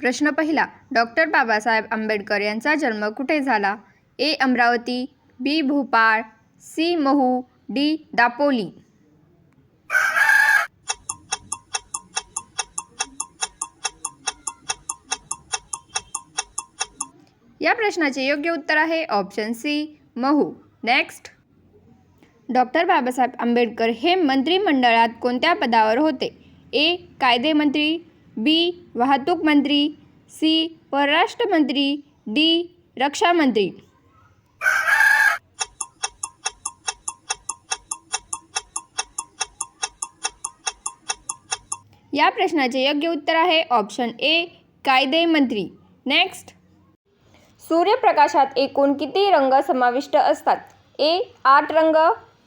प्रश्न पहिला डॉक्टर बाबासाहेब आंबेडकर यांचा जन्म कुठे झाला? A. Amravati B Bhopal C Mhow D Dapoli. या प्रश्नाचे योग्य उत्तर आहे option C Mhow. Next doctor Babasaheb Ambedkar हे मंत्रिमंडळात कोणत्या पदावर होते? ए. कायदेमंत्री बी. वाहतूक मंत्री. सी. परराष्ट्र मंत्री. डी. रक्षा मंत्री. या प्रश्नाचे योग्य उत्तर आहे ऑप्शन ए कायदे मंत्री. नेक्स्ट. सूर्यप्रकाशात एकूण किती रंग समाविष्ट असतात? ए आठ रंग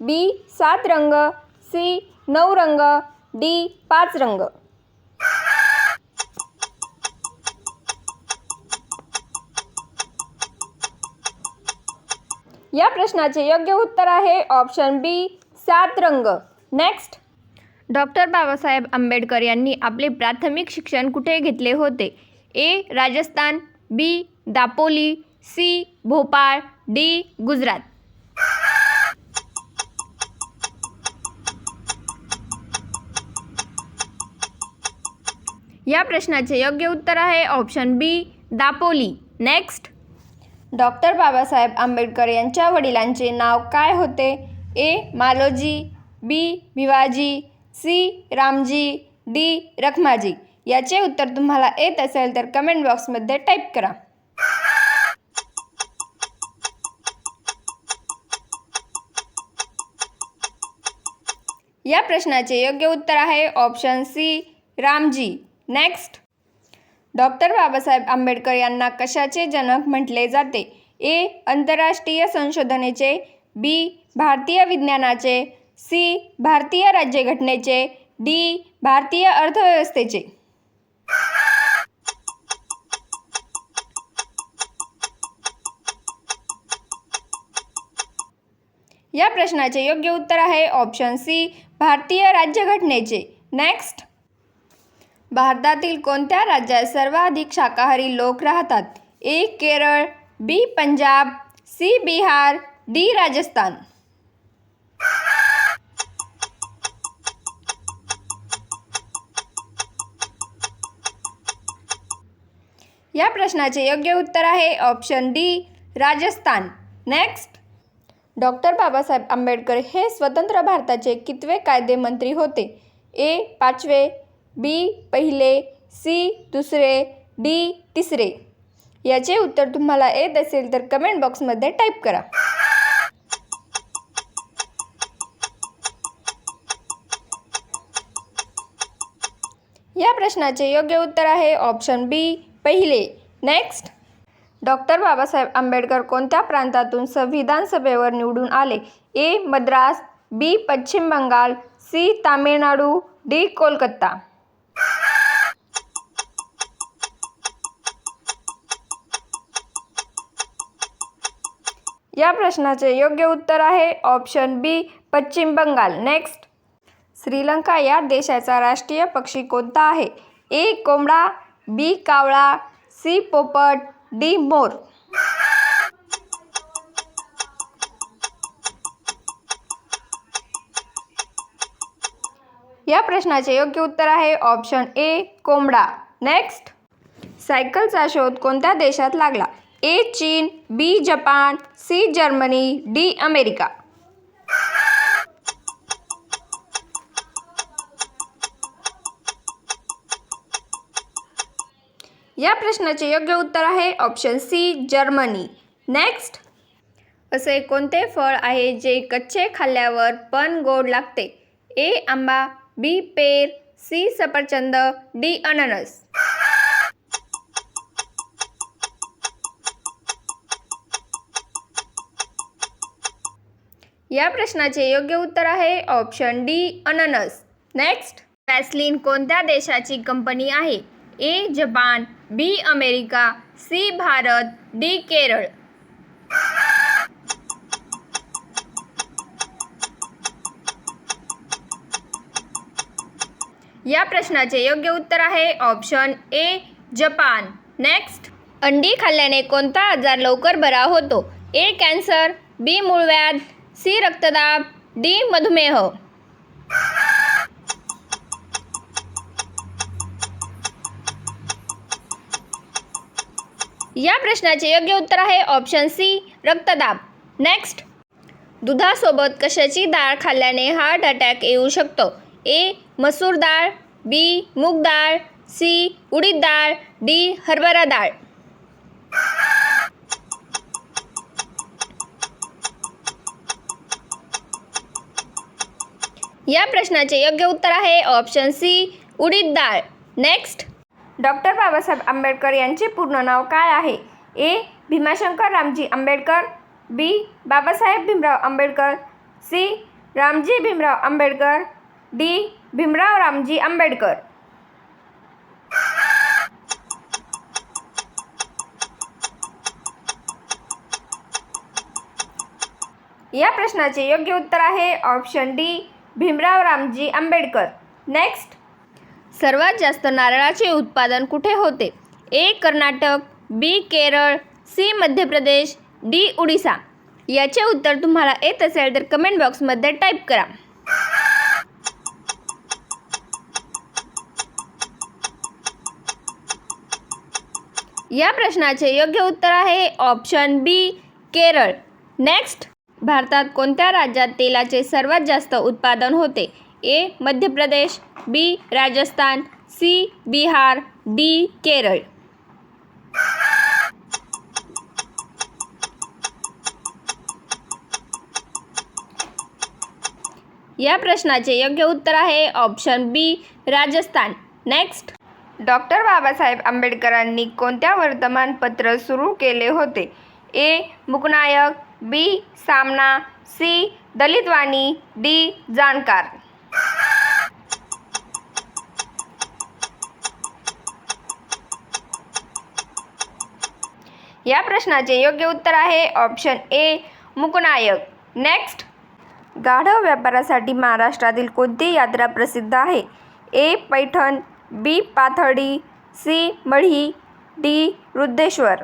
बी सात रंग सी नऊ रंग डी पाच रंग. या प्रश्नाचे योग्य उत्तर आहे ऑप्शन बी सात रंग. नेक्स्ट डॉक्टर बाबासाहेब आंबेडकर यांनी आपले प्राथमिक शिक्षण कुठे घेतले होते? A Rajasthan B Dapoli C Bhopal D Gujarat. या प्रश्नाचे योग्य उत्तर आहे option B Dapoli. Next doctor Babasaheb Ambedkar यांच्या वडिलांचे नाव काय होते? A. Maloji B. Bhivaji C. Ramji D. Rakhmaji. याचे उत्तर तुम्हाला येत असेल तर कमेंट बॉक्समध्ये टाईप करा. या प्रश्नाचे योग्य उत्तर आहे option C. Ramji. Next doctor Babasaheb Ambedkar यांना कशाचे जनक म्हटले जाते? ए. आंतरराष्ट्रीय संशोधनेचे बी. भारतीय विज्ञानाचे सी. भारतीय राज्यघटनेचे डी. भारतीय अर्थव्यवस्थेचे. या प्रश्नाचे योग्य उत्तर आहे ऑप्शन सी भारतीय राज्यघटनेचे. नेक्स्ट. भारतातील कोणत्या राज्यात सर्वाधिक शाकाहारी लोक राहतात? A Kerala B Punjab C Bihar D Rajasthan. या प्रश्नाचे योग्य उत्तर आहे option D Rajasthan. Next. Doctor Babasaheb Ambedkar हे स्वतंत्र भारताचे कितवे कायदेमंत्री होते? ए पाचवे बी पहिले सी दुसरे डी तिसरे. याचे उत्तर तुम्हाला येत असेल तर कमेंट बॉक्समध्ये टाईप करा. या प्रश्नाचे योग्य उत्तर आहे ऑप्शन बी पहिले. नेक्स्ट डॉक्टर बाबासाहेब आंबेडकर कोणत्या प्रांतातून संविधान सभेवर निवडून आले? A Madras B Paschim Bangal C Tamil Nadu D Kolkata. या प्रश्नाचे योग्य उत्तर आहे ऑप्शन बी पश्चिम बंगाल. नेक्स्ट. श्रीलंका या देशाचा राष्ट्रीय पक्षी कोणता आहे? ए कोंबडा बी कावळा सी पोपट डी मोर. या प्रश्नाचे योग्य उत्तर आहे ऑप्शन ए कोंबडा. नेक्स्ट. सायकलचा शोध कोणत्या देशात लागला? ए चीन B Japan C Germany D America. या प्रश्नाचे योग्य उत्तर आहे ऑप्शन सी जर्मनी. नेक्स्ट असे कोणते फळ आहे जे कच्चे खाल्ल्यावर पण गोड लागते? ए आंबा बी पेर सी सफरचंद डी अननस. या प्रश्नाचे योग्य उत्तर आहे ऑप्शन डी अननस. नेक्स्ट वॅसलिन कोणत्या देशाची कंपनी आहे? A Japan B America C Bharat D Kerala. या प्रश्नाचे योग्य उत्तर आहे ऑप्शन ए जपान. नेक्स्ट अंडी खाल्ल्याने कोणता आजार लवकर बरा होतो? ए कॅन्सर बी मूळव्याध सी रक्तदाब, डी मधुमेह। या प्रश्नाचे योग्य उत्तर आहे ऑप्शन सी रक्तदाब. नेक्स्ट दुधासोबत कशाची डाळ खाल्ल्याने हार्ट अटॅक येऊ शकतो? ए मसूर डाळ बी मूग डाळ सी उडीद डाळ डी हरभरा डाळ. या प्रश्नाचे योग्य उत्तर आहे ऑप्शन सी उडीद डाळ. नेक्स्ट डॉक्टर बाबासाहेब आंबेडकर यांचे पूर्ण नाव काय आहे? A Bhimashankar Ramji Ambedkar. B Babasaheb Bhimrao Ambedkar. C Ramji Bhimrao Ambedkar. D Bhimrao Ramji Ambedkar. या प्रश्नाचे योग्य उत्तर आहे option D Bhimrao Ramji Ambedkar. Next सर्वात जास्त नारळाचे उत्पादन कुठे होते? A Karnataka B Kerala C Madhya Pradesh D Odisha. याचे उत्तर तुम्हाला येत असेल तर कमेंट बॉक्समध्ये टाईप करा. या प्रश्नाचे योग्य उत्तर आहे ऑप्शन बी केरळ. नेक्स्ट भारतात कोणत्या राज्यात तेलाचे सर्वात जास्त उत्पादन होते? A Madhya Pradesh B Rajasthan C Bihar D Kerala. या प्रश्नाचे योग्य उत्तर आहे option B Rajasthan. Next. Doctor Babasaheb आंबेडकरांनी कोणत्या वर्तमानपत्र सुरू केले होते? ए मुकनायक बी सामना सी दलितवाणी डी जाणकार. या प्रश्नाचे योग्य उत्तर आहे ऑप्शन ए मुकनायक. नेक्स्ट. गाढव व्यापारासाठी महाराष्ट्रातील कोणती यात्रा प्रसिद्ध आहे? A Paithan B Pathadi C Madhi D Ruddheshwar